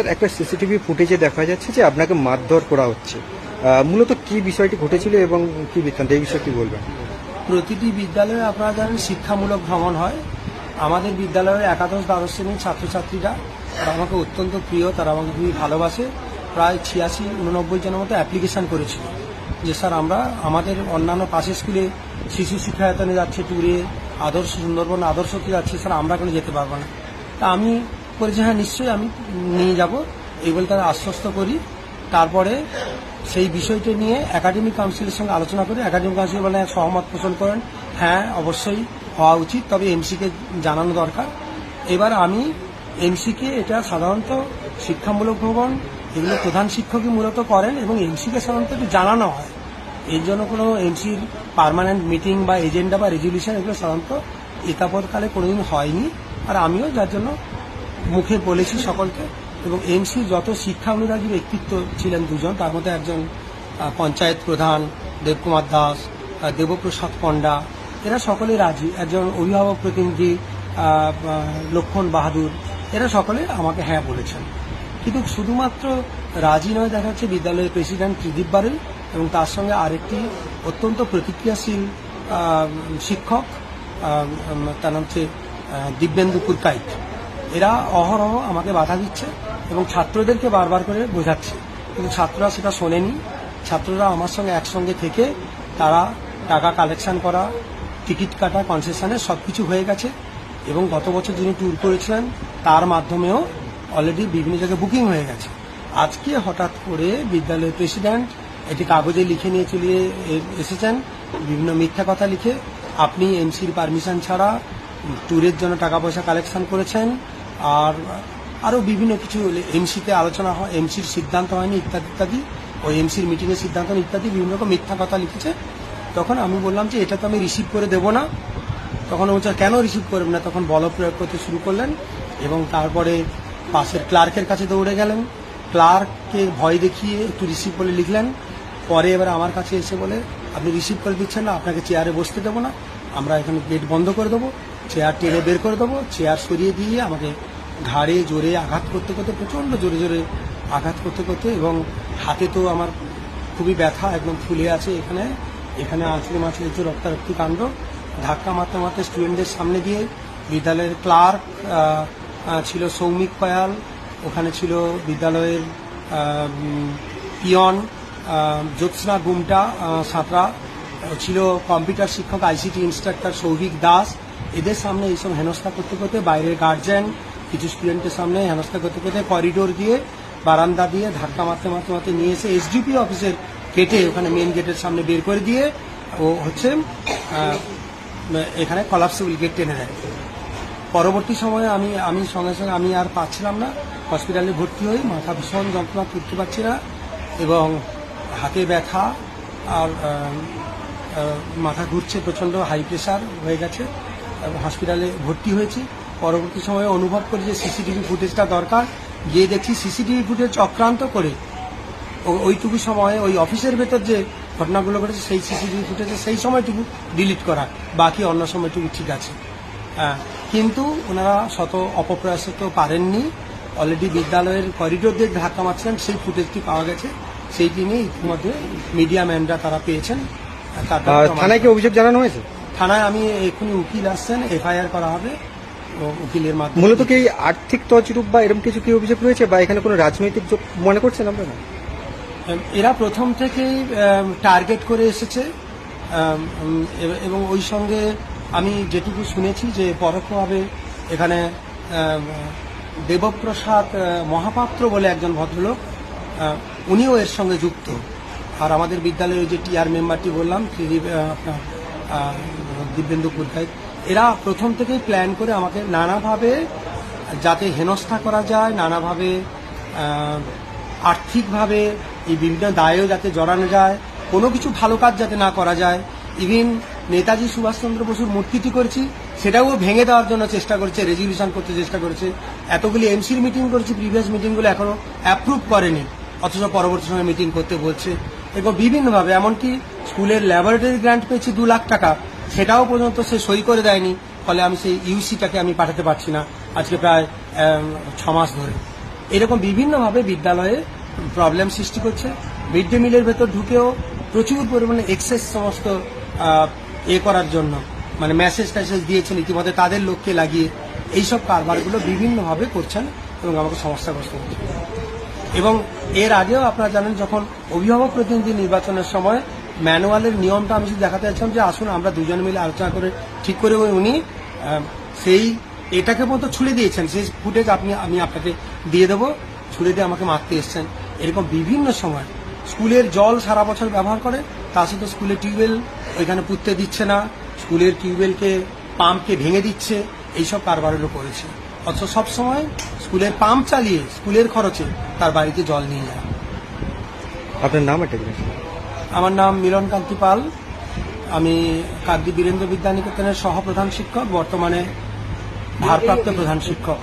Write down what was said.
Sir, একটা CCTV ফুটেজে দেখা যাচ্ছে যে আপনাকে মারধর করা হচ্ছে। মূলত কি বিষয়টি ঘটেছিল এবং কি বৃত্তান্ত, এই বিষয়ে কি বলবেন? প্রতিটি বিদ্যালয়ে আপনারা জানেন শিক্ষামূলক ভ্রমণ হয়। আমাদের বিদ্যালয়ের একাদশ, দ্বাদশ শ্রেণির ছাত্রছাত্রীরা তারা আমাকে অত্যন্ত প্রিয়, তারা আমাকে খুবই ভালোবাসে। প্রায় ছিয়াশি, উননব্বই জনের মতো অ্যাপ্লিকেশন করেছিল যে, স্যার, আমরা আমাদের অন্যান্য পাশের স্কুলে শিশু শিক্ষায়তনে যাচ্ছে ট্যুরে আদর্শ সুন্দরবন আদর্শতে যাচ্ছে, স্যার, আমরা কেন যেতে পারব না? তা আমি বলেছি হ্যাঁ নিশ্চয়ই আমি নিয়ে যাব। এই বলে তারা আশ্বস্ত করি। তারপরে সেই বিষয়টি নিয়ে একাডেমিক কাউন্সিলের সঙ্গে আলোচনা করে একাডেমিক কাউন্সিল বলে সহমত পোষণ করেন। হ্যাঁ অবশ্যই হওয়া উচিত, তবে এমসিকে জানানো দরকার। এবার আমি এমসিকে এটা সাধারণত শিক্ষামূলক ভ্রমণ এগুলো প্রধান শিক্ষকই মূলত করেন এবং এমসিকে সাধারণত একটু জানানো হয়। এর জন্য কোনো এমসির পার্মানেন্ট মিটিং বা এজেন্ডা বা রেজলিউশন এগুলো সাধারণত এতাপতকালে কোনোদিন হয়নি। আর আমিও যার জন্য মুখে বলেছি সকলকে, এবং এমসির যত শিক্ষা অনুরাগী ব্যক্তিত্ব ছিলেন দুজন, তার মধ্যে একজন পঞ্চায়েত প্রধান, দেবকুমার দাস দেবপ্রসাদ পণ্ডা, এরা সকলে রাজি। একজন অভিভাবক প্রতিনিধি লক্ষণ বাহাদুর, এরা সকলে আমাকে হ্যাঁ বলেছেন। কিন্তু শুধুমাত্র রাজি নয়, দেখা যাচ্ছে বিদ্যালয়ের প্রেসিডেন্ট ত্রিদীপ বারেল এবং তার সঙ্গে আরেকটি অত্যন্ত প্রতিক্রিয়াশীল শিক্ষক তার নাম হচ্ছে দিব্যেন্দু কুরকাইত এরা অহরহ আমাকে বাধা দিচ্ছে এবং ছাত্রদেরকে বারবার করে বোঝাচ্ছে। কিন্তু ছাত্ররা সেটা শোনেনি। ছাত্ররা আমার সঙ্গে একসঙ্গে থেকে তারা টাকা কালেকশন করা টিকিট কাটা কনসেশনে সব কিছু হয়ে গেছে এবং গত বছর যিনি ট্যুর করেছিলেন, তার মাধ্যমেও অলরেডি বিভিন্ন জায়গায় বুকিং হয়ে গেছে। আজকে হঠাৎ করে বিদ্যালয়ের প্রেসিডেন্ট এটি কাগজে লিখে নিয়ে চলে এ- এসেছেন, বিভিন্ন মিথ্যা কথা লিখে। আপনি এমসির পারমিশন ছাড়া ট্যুরের জন্য টাকা পয়সা কালেকশন করেছেন। আর আরও বিভিন্ন কিছু এমসিতে আলোচনা হয় এমসির সিদ্ধান্ত হয়নি, ইত্যাদি ইত্যাদি। ওই এমসির মিটিংয়ের সিদ্ধান্ত ইত্যাদি বিভিন্ন রকম মিথ্যা কথা লিখেছে। তখন আমি বললাম যে, এটা তো আমি রিসিভ করে দেবো না। তখন বলছে, কেন রিসিভ করবেন না? তখন বল প্রয়োগ করতে শুরু করলেন এবং তারপরে পাশের ক্লার্কের কাছে দৌড়ে গেলেন। ক্লার্ককে ভয় দেখিয়ে একটু রিসিভ করে লিখলেন। পরে এবার আমার কাছে এসে বলে, আপনি রিসিভ করে দিচ্ছেন না, আপনাকে চেয়ারে বসতে দেবো না। আমরা এখানে গেট বন্ধ করে দেবো। চেয়ার টেনে বের করে দেবো চেয়ার সরিয়ে দিয়ে আমাকে ঘাড়ে জোরে আঘাত করতে করতে, প্রচণ্ড জোরে জোরে আঘাত করতে করতে এবং হাতে তো আমার খুবই ব্যথা একদম ফুলে আছে এখানে। এখানে আঁচড়ে মাছড়ে হচ্ছে রক্তারক্তি কাণ্ড। ধাক্কা মারতে মারতে স্টুডেন্টদের সামনে দিয়ে বিদ্যালয়ের ক্লার্ক ছিল সৌমিক কয়াল ওখানে ছিল বিদ্যালয়ের পিয়ন জ্যোৎস্না গুমটা সাঁতরা ছিল কম্পিউটার শিক্ষক আইসিটি ইনস্ট্রাক্টর সৌভিক দাস এদের সামনে এইসব হেনস্থা করতে করতে বাইরের গার্জেন কিছু স্টুডেন্টের সামনে হেনস্থা করতে করতে করিডোর দিয়ে বারান্দা দিয়ে ধাক্কা মারতে মারতে মারতে নিয়ে এসে এসডিপি অফিসের কেটে ওখানে মেন গেটের সামনে বের করে দিয়ে ও হচ্ছে এখানে কলাপসিবল গেট টেনে দেয় পরবর্তী সময়ে আমি আমি সঙ্গে সঙ্গে আমি আর পাচ্ছিলাম না। হসপিটালে ভর্তি হই, মাথা ভীষণ যন্ত্রণা তুলতে পারছি না এবং হাতে ব্যথা আর মাথা ঘুরছে, প্রচণ্ড হাই প্রেশার হয়ে গেছে। হসপিটালে ভর্তি হয়েছি। পরবর্তী সময়ে অনুভব করি যে সিসিটিভি ফুটেজটা দরকার। গিয়ে দেখছি সিসিটিভি ফুটেজ চক্রান্ত করে ওইটুকু সময়ে ওই অফিসের ভেতর যে ঘটনাগুলো ঘটেছে সেই সিসিটিভি ফুটেজে সেই সময়টুকু ডিলিট করা। বাকি অন্য সময়টুকু ঠিক আছে। হ্যাঁ, কিন্তু ওনারা শত অপপ্রয়াসে তো পারেননি। অলরেডি বিদ্যালয়ের করিডোর দিয়ে ধাক্কা মারছিলেন সেই ফুটেজটি পাওয়া গেছে। সেইটি নিয়ে ইতিমধ্যে মিডিয়া ম্যানরা তারা পেয়েছেন। থানায় কি অভিযোগ জানানো হয়েছে? থানায় আমি এক্ষুনি উকিল আসছেন এফআইআর করা হবে ও উকিলের মাধ্যমে। মূলত কি আর্থিক তছরূপ বা এরকম কিছু কি অভিযোগ রয়েছে বা এখানে কোনো রাজনৈতিক যোগ মনে করছেন আপনারা? এরা প্রথম থেকেই টার্গেট করে এসেছে। এব- ওই সঙ্গে আমি যেটুকু শুনেছি যে পরোক্ষভাবে এখানে দেবপ্রসাদ মহাপাত্র বলে একজন ভদ্রলোক উনিও এর সঙ্গে যুক্ত। আর আমাদের বিদ্যালয়ের যে টিআর মেম্বারটি বললাম আপনার দিব্যেন্দু পুরকাইত এরা প্রথম থেকেই প্ল্যান করে আমাকে নানাভাবে যাতে হেনস্থা করা যায়, নানাভাবে আর্থিকভাবে এই বিভিন্ন দায়েও যাতে জড়ানো যায়, কোনো কিছু ভালো কাজ যাতে না করা যায়। ইভিন নেতাজি সুভাষচন্দ্র বসুর মূর্তিটি করেছি, সেটাও ভেঙে দেওয়ার জন্য চেষ্টা করেছে রেজলিউশন করতে চেষ্টা করেছে। এতগুলি এমসির মিটিং করেছি প্রিভিয়াস মিটিংগুলো এখনও অ্যাপ্রুভ করেনি, অথচ পরবর্তী সময় মিটিং করতে বলছে। এবং বিভিন্নভাবে, এমনকি স্কুলের ল্যাবরেটরি গ্র্যান্ট পেয়েছি দু লাখ টাকা। সেটাও পর্যন্ত সে সই করে দেয়নি, ফলে আমি সেই ইউসিটাকে আমি পাঠাতে পারছি না আজকে প্রায় ছ মাস ধরে। এরকম বিভিন্নভাবে বিদ্যালয়ে প্রবলেম সৃষ্টি করছে। মিড ডে মিলের ভেতর ঢুকেও প্রচুর পরিমাণে এক্সেস সমস্ত এ করার জন্য মানে মেসেজ ট্যাসেজ দিয়েছেন ইতিমধ্যে তাদের লোককে লাগিয়ে। এইসব কারবারগুলো বিভিন্নভাবে করছেন এবং আমাকে সমস্যাগ্রস্ত করছেন এবং এর আগেও আপনারা জানেন, যখন অভিভাবক প্রতিনিধি নির্বাচনের সময় ম্যানুয়ালের নিয়মটা আমি শুধু দেখাতে চাচ্ছিলাম যে আসুন, আমরা দুজন মিলে আলোচনা করে ঠিক করে উনি সেই এটাকে মতো ছুড়ে দিয়েছেন। সেই ফুটেজ আপনি, আমি আপনাকে দিয়ে দেবো। ছুড়ে দিয়ে আমাকে মারতে এসছেন। এরকম বিভিন্ন সময় স্কুলের জল সারা বছর ব্যবহার করে, তার সাথে স্কুলের টিউবওয়েল ওইখানে পুঁততে দিচ্ছে না, স্কুলের টিউবওয়েলকে, পাম্পকে ভেঙে দিচ্ছে, এইসব কারবারেরও করেছে অথচ সবসময় স্কুলের পাম্প চালিয়ে, স্কুলের খরচে তার বাড়িতে জল নিয়ে যায়। আপনার নাম এটা আমার নাম মিলন কান্তি পাল। আমি কাদ্দি বীরেন্দ্র বিদ্যানিকেতনের সহপ্রধান শিক্ষক, বর্তমানে ভারপ্রাপ্ত প্রধান শিক্ষক।